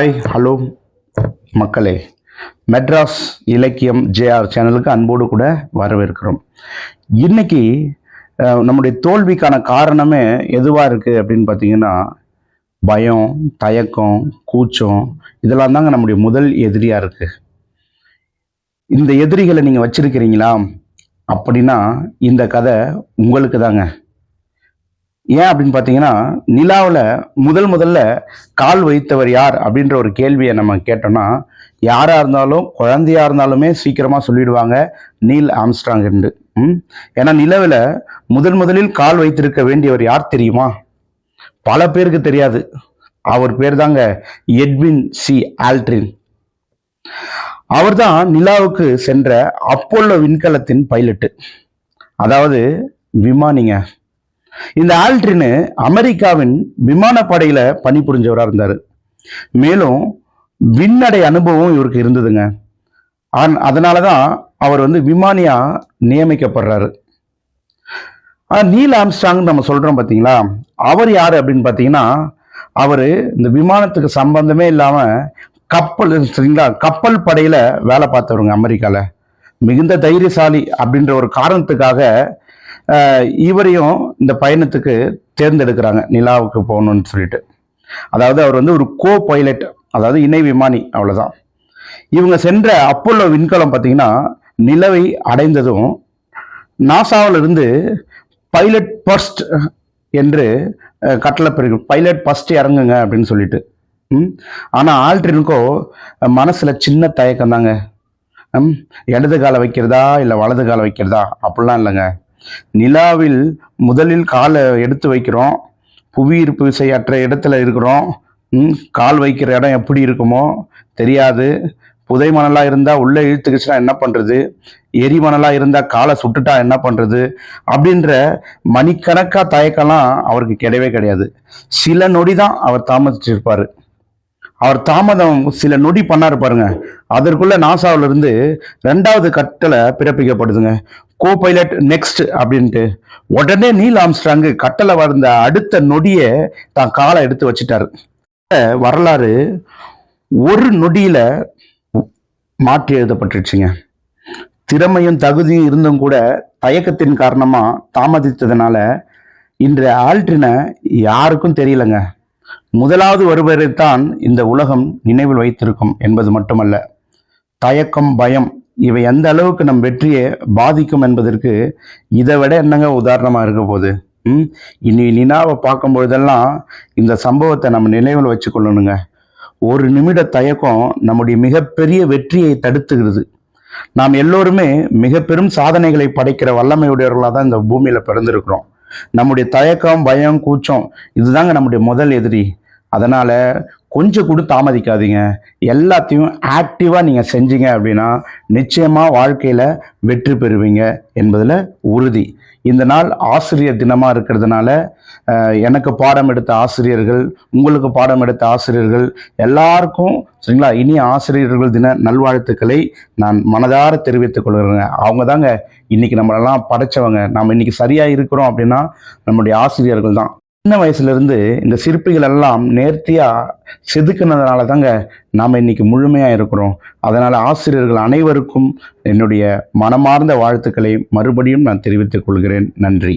Hi hello மக்களே. மெட்ராஸ் இலக்கியம் JR சேனலுக்கு அன்போடு கூட வரவேற்கிறோம். இன்னைக்கு நம்முடைய தோல்விக்கான காரணமே எதுவாக இருக்குது அப்படின்னு பார்த்தீங்கன்னா பயம் தயக்கம் கூச்சம் இதெல்லாம் தாங்க நம்முடைய முதல் எதிரியாக இருக்குது இந்த எதிரிகளை நீங்கள் வச்சுருக்கிறீங்களா? அப்படின்னா இந்த கதை உங்களுக்கு தாங்க. ஏன் அப்படின்னு பார்த்தீங்கன்னா நிலாவில் முதல் முதல்ல கால் வைத்தவர் யார் அப்படின்ற ஒரு கேள்வியை நம்ம கேட்டோம்னா யாராக இருந்தாலும் குழந்தையாக இருந்தாலுமே சீக்கிரமாக சொல்லிடுவாங்க நீல் ஆம்ஸ்ட்ராங் என்று. ம்? ஏன்னா நிலவில் முதன் முதலில் கால் வைத்திருக்க வேண்டியவர் யார் தெரியுமா? பல பேருக்கு தெரியாது. அவர் பேர் தாங்க எட்வின் சி ஆல்ட்ரின். அவர் தான் நிலாவுக்கு சென்ற அப்போல்லோ விண்கலத்தின் பைலட்டு. அதாவது விமானிங்க. இந்த ஆல்ட்ரின் அமெரிக்காவின் விமானப்படையில பணிபுரிஞ்சவராக இருந்தார். மேலும் விண்ணடை அனுபவம் இவருக்கு இருந்ததுங்க. அதனால தான் அவர் வந்து விமானியா நியமிக்கப்படுறாரு. நீல் ஆம்ஸ்டாங் நம்ம சொல்றோம் பார்த்தீங்களா அவர் யார் அப்படின்னு பார்த்தீங்கன்னா அவர் இந்த விமானத்துக்கு சம்பந்தமே இல்லாம கப்பல் சரிங்களா? கப்பல் படையில வேலை பார்த்தவருங்க அமெரிக்கால. மிகுந்த தைரியசாலி அப்படின்ற ஒரு காரணத்துக்காக இவரையும் இந்த பயணத்துக்கு தேர்ந்தெடுக்கிறாங்க நிலாவுக்கு போகணும்னு சொல்லிட்டு. அதாவது அவர் வந்து ஒரு கோ பைலட் அதாவது இணை விமானி அவ்வளோதான் இவங்க சென்ற அப்போல்லோ விண்கலம் பார்த்தீங்கன்னா நிலவை அடைந்ததும் நாசாவில் இருந்து பைலட் ஃபர்ஸ்ட் என்று கட்டளை பிறகு பைலட் ஃபர்ஸ்ட் இறங்குங்க அப்படின்னு சொல்லிட்டு. ம்? ஆனால் ஆல்ட்ரினுக்கோ மனசில் சின்ன தயக்கம் தாங்க ம்? இடது காலை வைக்கிறதா இல்லை வலது காலை வைக்கிறதா? அப்படிலாம் இல்லைங்க. நிலாவில் முதலில் காலை எடுத்து வைக்கிறோம். புவியீர்ப்பு விசையற்ற இடத்துல இருக்கிறோம். கால் வைக்கிற இடம் எப்படி இருக்குமோ தெரியாது. புதை மணலாக இருந்தால் உள்ளே இழுத்துக்கிச்சுன்னா என்ன பண்ணுறது எரி மணலாக இருந்தால் காலை சுட்டுட்டா என்ன பண்ணுறது அப்படின்ற மணிக்கணக்காக தயக்கம்லாம் அவருக்கு கிடையவே கிடையாது. சில நொடி தான் அவர் தாமதிச்சிருப்பார். அவர் தாமதம் சில நொடி பண்ணாரு பாருங்க. அதற்குள்ள நாசாவுல இருந்து ரெண்டாவது கட்டளை பிறப்பிக்கப்படுதுங்க. கோ பைலட் நெக்ஸ்ட் அப்படின்ட்டு. உடனே நீல் ஆம்ஸ்ட்ராங்கு கட்டளை வந்த அடுத்த நொடியை தான் காலை எடுத்து வச்சிட்டாரு. வரலாறு ஒரு நொடியில மாற்றி எழுதப்பட்டுருச்சுங்க. திறமையும் தகுதியும் இருந்தும் கூட தயக்கத்தின் காரணமா தாமதித்ததுனால இன்று ஆல்ட்ரினை யாருக்கும் தெரியலங்க. முதலாவது ஒருவரைத்தான் இந்த உலகம் நினைவில் வைத்திருக்கும் என்பது மட்டுமல்ல. தயக்கம் பயம் இவை எந்த அளவுக்கு நம் வெற்றியை பாதிக்கும் என்பதற்கு இதை விட என்னங்க உதாரணமாக இருக்க போகுது? ம்? இனி நினாவை பார்க்கும் பொழுதெல்லாம் இந்த சம்பவத்தை நம்ம நினைவில் வச்சுக்கொள்ளணுங்க. ஒரு நிமிட தயக்கம் நம்முடைய மிகப்பெரிய வெற்றியை தடுத்துகிறது. நாம் எல்லோருமே மிக பெரும் சாதனைகளை படைக்கிற வல்லமையுடையவர்களாக தான் இந்த பூமியில் பிறந்திருக்கிறோம். நம்முடைய தயக்கம் பயம் கூச்சம் இதுதாங்க நம்முடைய முதல் எதிரி. அதனால கொஞ்சம் கூட தாமதிக்காதீங்க. எல்லாத்தையும் ஆக்டிவாக நீங்கள் செஞ்சீங்க அப்படின்னா நிச்சயமாக வாழ்க்கையில் வெற்றி பெறுவீங்க என்பதில் உறுதி. இந்த நாள் ஆசிரியர் தினமாக இருக்கிறதுனால எனக்கு பாடம் எடுத்த ஆசிரியர்கள் உங்களுக்கு பாடம் எடுத்த ஆசிரியர்கள் எல்லாருக்கும் சரிங்களா? இனி ஆசிரியர்கள் தின நல்வாழ்த்துக்களை நான் மனதார தெரிவித்துக் கொள்கிறேங்க அவங்க தாங்க இன்னைக்கு நம்மளெல்லாம் படைச்சவங்க. நம்ம இன்றைக்கி சரியாக இருக்கிறோம் அப்படின்னா நம்முடைய ஆசிரியர்கள் தான். சின்ன வயசுலேருந்து இந்த சிற்பிகள் எல்லாம் நேர்த்தியாக செதுக்குனதுனால தாங்க நாம் இன்னைக்கு முழுமையாக இருக்கிறோம். அதனால் ஆசிரியர்கள் அனைவருக்கும் என்னுடைய மனமார்ந்த வாழ்த்துக்களை மறுபடியும் நான் தெரிவித்துக் கொள்கிறேன். நன்றி.